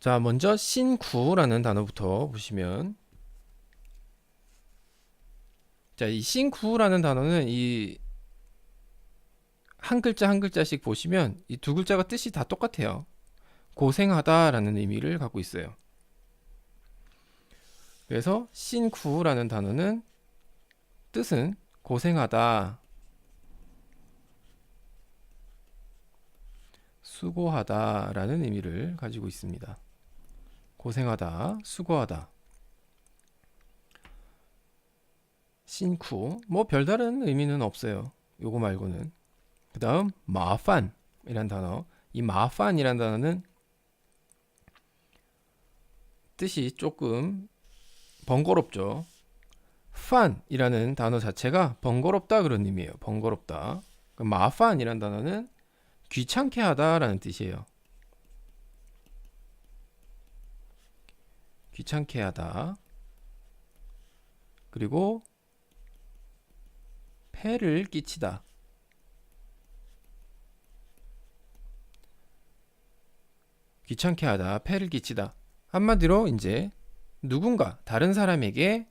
자, 먼저 신구라는 단어부터 보시면 자, 이 신구라는 단어는 이 한 글자 한 글자씩 보시면 이 두 글자가 뜻이 다 똑같아요. 고생하다라는 의미를 갖고 있어요. 그래서 신구라는 단어는 뜻은 고생하다, 수고하다라는 의미를 가지고 있습니다. 고생하다, 수고하다. 신쿠 뭐 별다른 의미는 없어요. 요거 말고는. 그 다음 마판이란 단어. 이 마판이란 단어는 뜻이 조금 번거롭죠. 판이라는 단어 자체가 번거롭다 그런 의미예요. 번거롭다. 그 마판이란 단어는 귀찮게 하다라는 뜻이에요. 귀찮게 하다. 그리고 폐를 끼치다. 귀찮게 하다, 폐를 끼치다. 한마디로 이제 누군가 다른 사람에게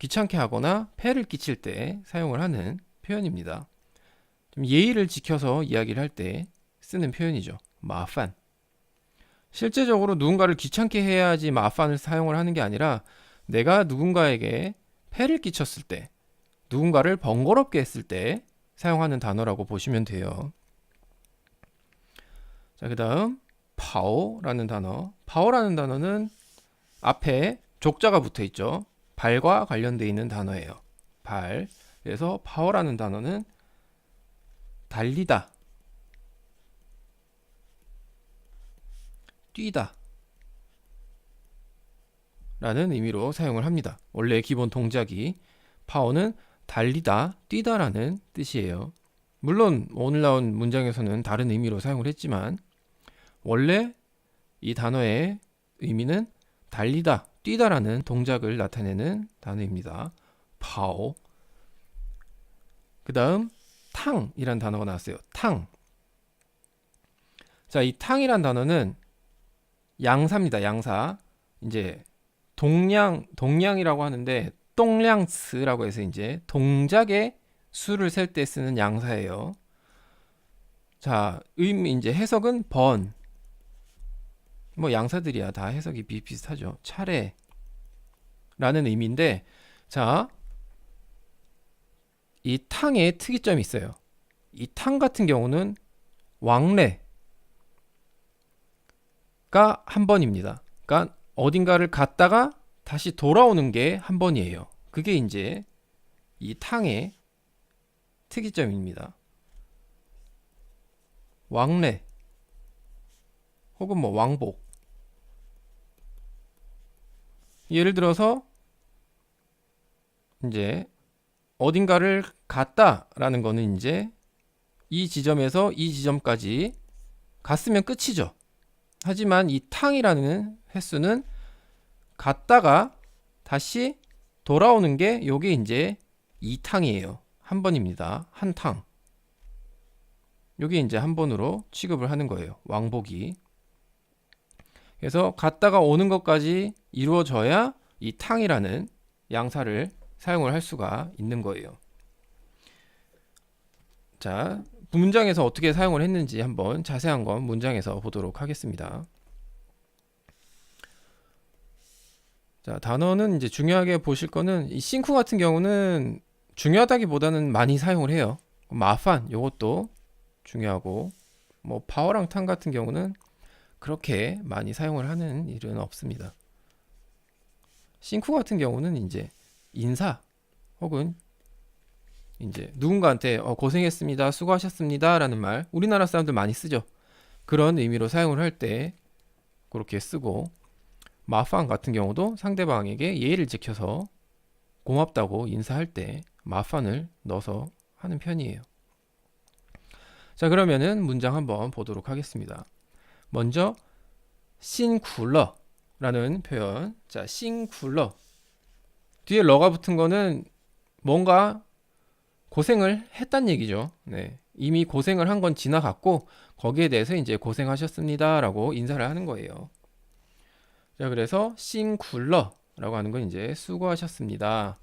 귀찮게 하거나 폐를 끼칠 때 사용을 하는 표현입니다. 좀 예의를 지켜서 이야기를 할 때 쓰는 표현이죠. 마판. 실제적으로 누군가를 귀찮게 해야지 마판을 사용을 하는 게 아니라 내가 누군가에게 폐를 끼쳤을 때, 누군가를 번거롭게 했을 때 사용하는 단어라고 보시면 돼요. 자, 그 다음, 파오라는 단어. 파오라는 단어는 앞에 족자가 붙어 있죠. 발과 관련되어 있는 단어예요. 발. 그래서 파오라는 단어는 달리다, 뛰다 라는 의미로 사용을 합니다. 원래 기본 동작이 파워는 달리다, 뛰다라는 뜻이에요. 물론 오늘 나온 문장에서는 다른 의미로 사용을 했지만 원래 이 단어의 의미는 달리다, 뛰다라는 동작을 나타내는 단어입니다. 파워. 그 다음 탕이란 단어가 나왔어요. 탕. 자, 이 탕이란 단어는 양사입니다. 양사. 이제 동량 동량이라고 하는데 똥량스라고 해서 이제 동작의 수를 셀 때 쓰는 양사예요. 자, 의미 이제 해석은 번. 뭐 양사들이야 다 해석이 비슷비슷하죠. 차례. 라는 의미인데 자, 이 탕에 특이점이 있어요. 이 탕 같은 경우는 왕래 가 한 번입니다. 그러니까 어딘가를 갔다가 다시 돌아오는 게 한 번이에요. 그게 이제 이 탕의 특이점입니다. 왕래 혹은 뭐 왕복 예를 들어서 이제 어딘가를 갔다라는 거는 이제 이 지점에서 이 지점까지 갔으면 끝이죠. 하지만 이 탕이라는 횟수는 갔다가 다시 돌아오는 게 요게 이제 2탕이에요. 한 번입니다. 한 탕. 요게 이제 한 번으로 취급을 하는 거예요. 왕복이. 그래서 갔다가 오는 것까지 이루어져야 이 탕이라는 양사를 사용을 할 수가 있는 거예요. 자, 문장에서 어떻게 사용을 했는지 한번 자세한 건 문장에서 보도록 하겠습니다. 자, 단어는 이제 중요하게 보실 거는 이 싱크 같은 경우는 중요하다기보다는 많이 사용을 해요. 마판 요것도 중요하고 뭐 파워랑 탕 같은 경우는 그렇게 많이 사용을 하는 일은 없습니다. 싱크 같은 경우는 이제 인사 혹은 이제 누군가한테 어, 고생했습니다, 수고하셨습니다라는 말 우리나라 사람들 많이 쓰죠. 그런 의미로 사용을 할 때 그렇게 쓰고 마판 같은 경우도 상대방에게 예의를 지켜서 고맙다고 인사할 때 마판을 넣어서 하는 편이에요. 자 그러면은 문장 한번 보도록 하겠습니다. 먼저 싱쿨러라는 표현. 자 싱쿨러 뒤에 러가 붙은 거는 뭔가 고생을 했단 얘기죠. 네. 이미 고생을 한 건 지나갔고 거기에 대해서 이제 고생하셨습니다라고 인사를 하는 거예요. 자, 그래서 싱쿨러라고 하는 건 이제 수고하셨습니다.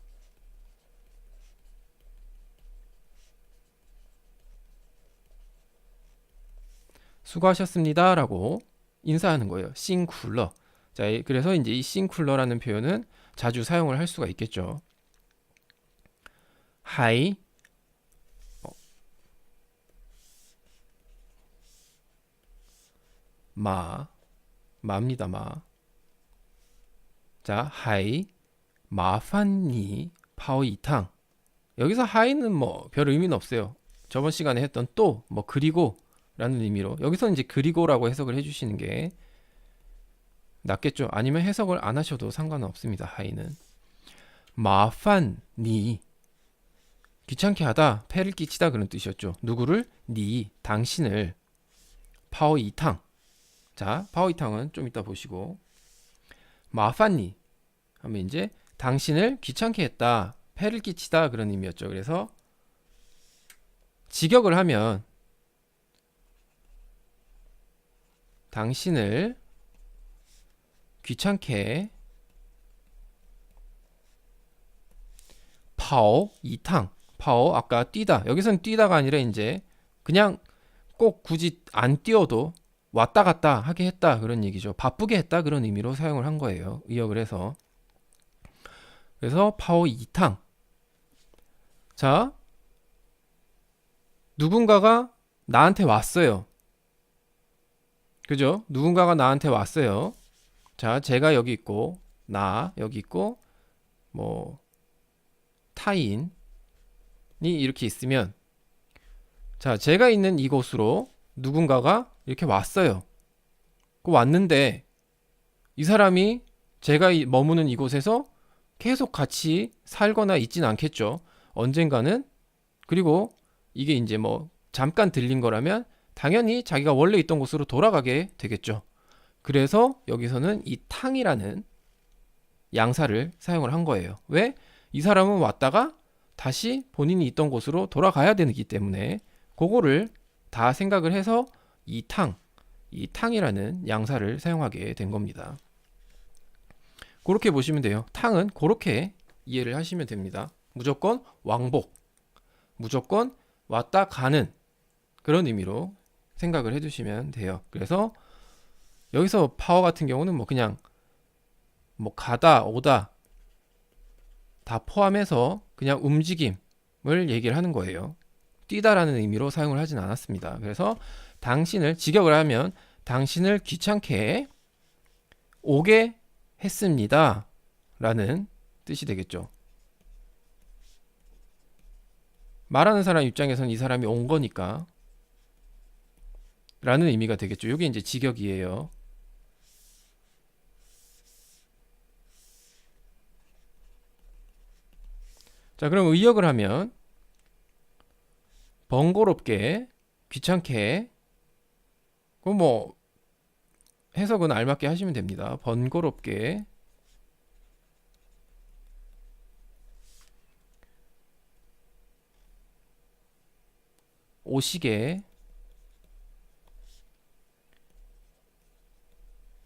수고하셨습니다라고 인사하는 거예요. 싱쿨러. 자, 이- 그래서 이제 이 싱쿨러라는 표현은 자주 사용을 할 수가 있겠죠. 하이 마 마입니다, 마. 자, 하이 마판니 파오 이탕. 여기서 하이는 뭐 별 의미는 없어요. 저번 시간에 했던 또 뭐 그리고 라는 의미로 여기서 이제 그리고라고 해석을 해주시는 게 낫겠죠. 아니면 해석을 안 하셔도 상관은 없습니다. 하이는 마판니 귀찮게 하다 폐를 끼치다 그런 뜻이었죠. 누구를 니 당신을 파오 이탕 자 파오 이탕은 좀 이따 보시고. 마판니. 하면 이제 당신을 귀찮게 했다 폐를 끼치다 그런 의미였죠. 그래서 직역을 하면 당신을 귀찮게 파오 이탕. 파오 아까 뛰다. 여기선 뛰다가 아니라 이제 그냥 꼭 굳이 안 뛰어도 왔다 갔다 하게 했다 그런 얘기죠. 바쁘게 했다 그런 의미로 사용을 한 거예요. 의역을 해서. 그래서 파오 이탕. 자 누군가가 나한테 왔어요. 그죠? 누군가가 나한테 왔어요. 자, 제가 여기 있고, 나 여기 있고, 뭐, 타인이 이렇게 있으면, 자, 제가 있는 이곳으로 누군가가 이렇게 왔어요. 그 왔는데, 이 사람이 제가 이- 머무는 이곳에서 계속 같이 살거나 있진 않겠죠. 언젠가는, 그리고 이게 이제 뭐, 잠깐 들린 거라면, 당연히 자기가 원래 있던 곳으로 돌아가게 되겠죠. 그래서 여기서는 이 탕이라는 양사를 사용을 한 거예요. 왜? 이 사람은 왔다가 다시 본인이 있던 곳으로 돌아가야 되기 때문에 그거를 다 생각을 해서 이 탕, 이 탕이라는 양사를 사용하게 된 겁니다. 그렇게 보시면 돼요. 탕은 그렇게 이해를 하시면 됩니다. 무조건 왕복, 무조건 왔다 가는 그런 의미로 생각을 해주시면 돼요. 그래서 여기서 파워 같은 경우는 뭐 그냥 뭐 가다 오다 다 포함해서 그냥 움직임을 얘기를 하는 거예요. 뛰다라는 의미로 사용을 하진 않았습니다. 그래서 당신을 직역을 하면 당신을 귀찮게 오게 했습니다. 라는 뜻이 되겠죠. 말하는 사람 입장에서는 이 사람이 온 거니까 라는 의미가 되겠죠. 이게 이제 직역이에요. 자, 그럼 의역을 하면 번거롭게 귀찮게 그럼 뭐 해석은 알맞게 하시면 됩니다. 번거롭게 오시게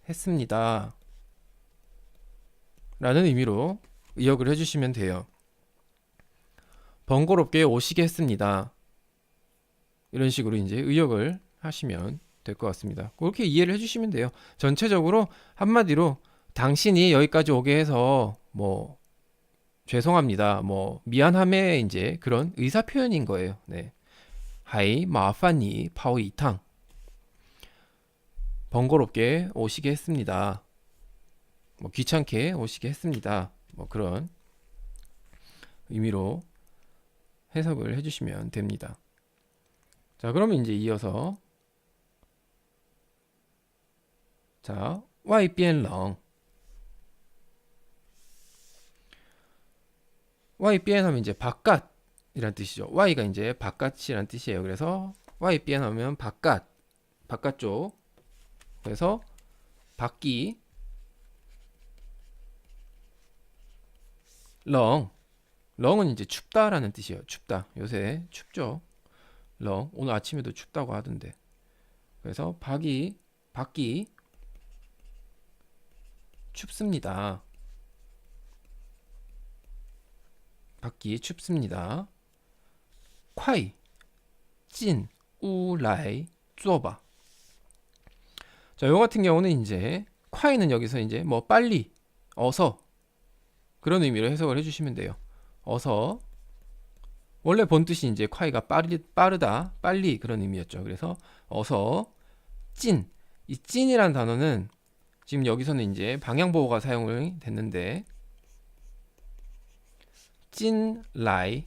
했습니다. 라는 의미로 의역을 해주시면 돼요. 번거롭게 오시게 했습니다. 이런 식으로 이제 의역을 하시면 될 것 같습니다. 그렇게 이해를 해주시면 돼요. 전체적으로 한마디로 당신이 여기까지 오게 해서 뭐 죄송합니다. 뭐 미안함의 이제 그런 의사 표현인 거예요. 네. 하이 마파니 파오 이탕 번거롭게 오시게 했습니다. 뭐 귀찮게 오시게 했습니다. 뭐 그런 의미로 해석을 해주시면 됩니다. 자, 그러면 이제 이어서 자, 와이 비엔렁 와이 비엔 하면 이제 바깥이란 뜻이죠. 와이가 이제 바깥이란 뜻이에요. 그래서 와이 비엔 하면 바깥, 바깥쪽 그래서 밖이 렁 렁은 이제 춥다라는 뜻이에요. 춥다. 요새 춥죠. 렁 오늘 아침에도 춥다고 하던데. 그래서 밖이 밖이 춥습니다. 밖이 춥습니다. 콰이 찐 우라이 쪼바 자, 요 같은 경우는 이제 콰이는 여기서 이제 뭐 빨리 어서 그런 의미로 해석을 해주시면 돼요. 어서 원래 본 뜻이 이제 콰이가 빠르, 빠르다, 빨리 그런 의미였죠. 그래서 어서 찐 이 찐이란 단어는 지금 여기서는 이제 방향보호가 사용이 됐는데 찐 라이라고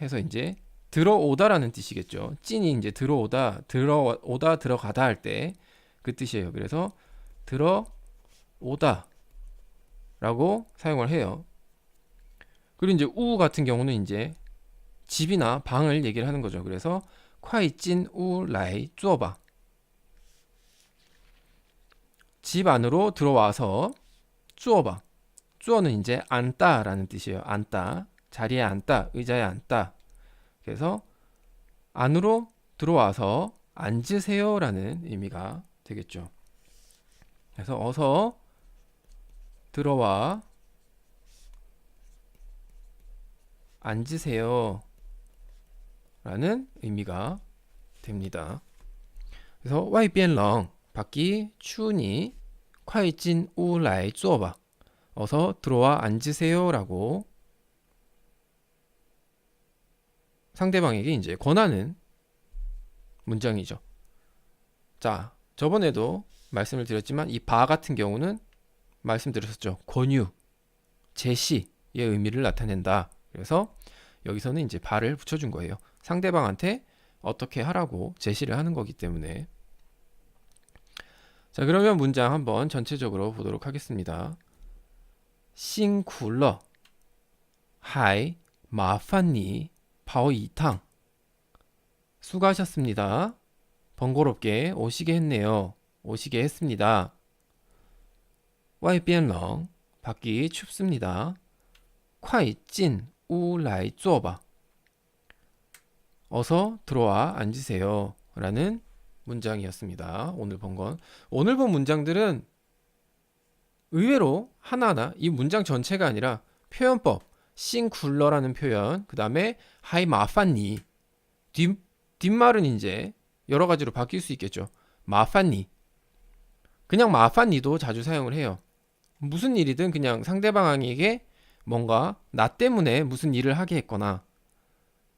해서 이제 들어오다라는 뜻이겠죠. 찐이 이제 들어오다, 들어오다, 들어가다 할 때 그 뜻이에요. 그래서 들어오다라고 사용을 해요. 그리고 이제 우 같은 경우는 이제 집이나 방을 얘기를 하는 거죠. 그래서 콰이 찐 우 라이 쪼바 집 안으로 들어와서 坐吧. 坐는 이제 앉다라는 뜻이에요. 앉다. 자리에 앉다. 의자에 앉다. 그래서 안으로 들어와서 앉으세요라는 의미가 되겠죠. 그래서 어서 들어와 앉으세요. 라는 의미가 됩니다. 그래서 外边冷 밖이 추우니 快进屋来坐吧. 어서 들어와 앉으세요라고 상대방에게 이제 권하는 문장이죠. 자, 저번에도 말씀을 드렸지만 이 바 같은 경우는 말씀드렸었죠. 권유, 제시의 의미를 나타낸다. 그래서 여기서는 이제 바를 붙여준 거예요. 상대방한테 어떻게 하라고 제시를 하는 거기 때문에. 자, 그러면 문장 한번 전체적으로 보도록 하겠습니다. 싱쿨러 하이 마판니 파오 이탕 수고하셨습니다. 번거롭게 오시게 했네요. 오시게 했습니다. 와이비엔렁 밖이 춥습니다. 콰이찐 우라이 쪼바 어서 들어와 앉으세요. 라는 문장이었습니다. 오늘 본 건. 오늘 본 문장들은 의외로 하나하나 이 문장 전체가 아니라 표현법, 싱굴러라는 표현, 그 다음에 하이 마판니 뒷, 뒷말은 이제 여러 가지로 바뀔 수 있겠죠. 마판니 그냥 마판니도 자주 사용을 해요. 무슨 일이든 그냥 상대방에게 뭔가 나 때문에 무슨 일을 하게 했거나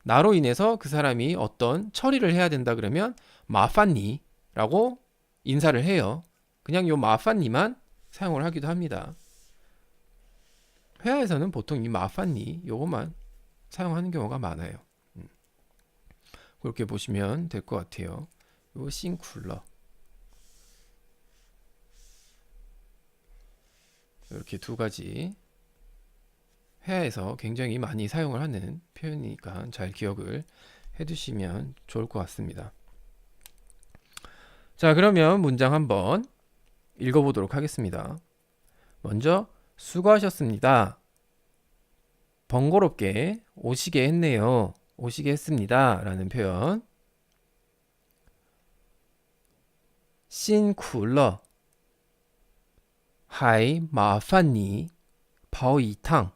나로 인해서 그 사람이 어떤 처리를 해야 된다 그러면 마판니라고 인사를 해요. 그냥 요 마판니만 사용을 하기도 합니다. 회화에서는 보통 이 마판니 요것만 사용하는 경우가 많아요. 음. 그렇게 보시면 될 것 같아요. 요 싱쿨러 이렇게 두 가지 회화에서 굉장히 많이 사용을 하는 표현이니까 잘 기억을 해두시면 좋을 것 같습니다. 자, 그러면 문장 한번 읽어보도록 하겠습니다. 먼저 수고하셨습니다. 번거롭게 오시게 했네요. 오시게 했습니다. 라는 표현. 辛苦了还麻烦你跑一趟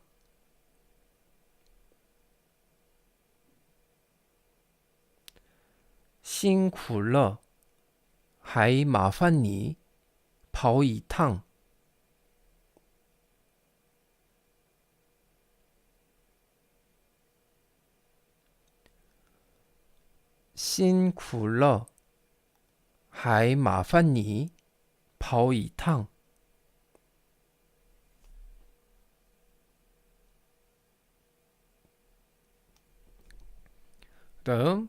辛苦了还麻烦你跑一趟。辛苦了还麻烦你跑一趟。等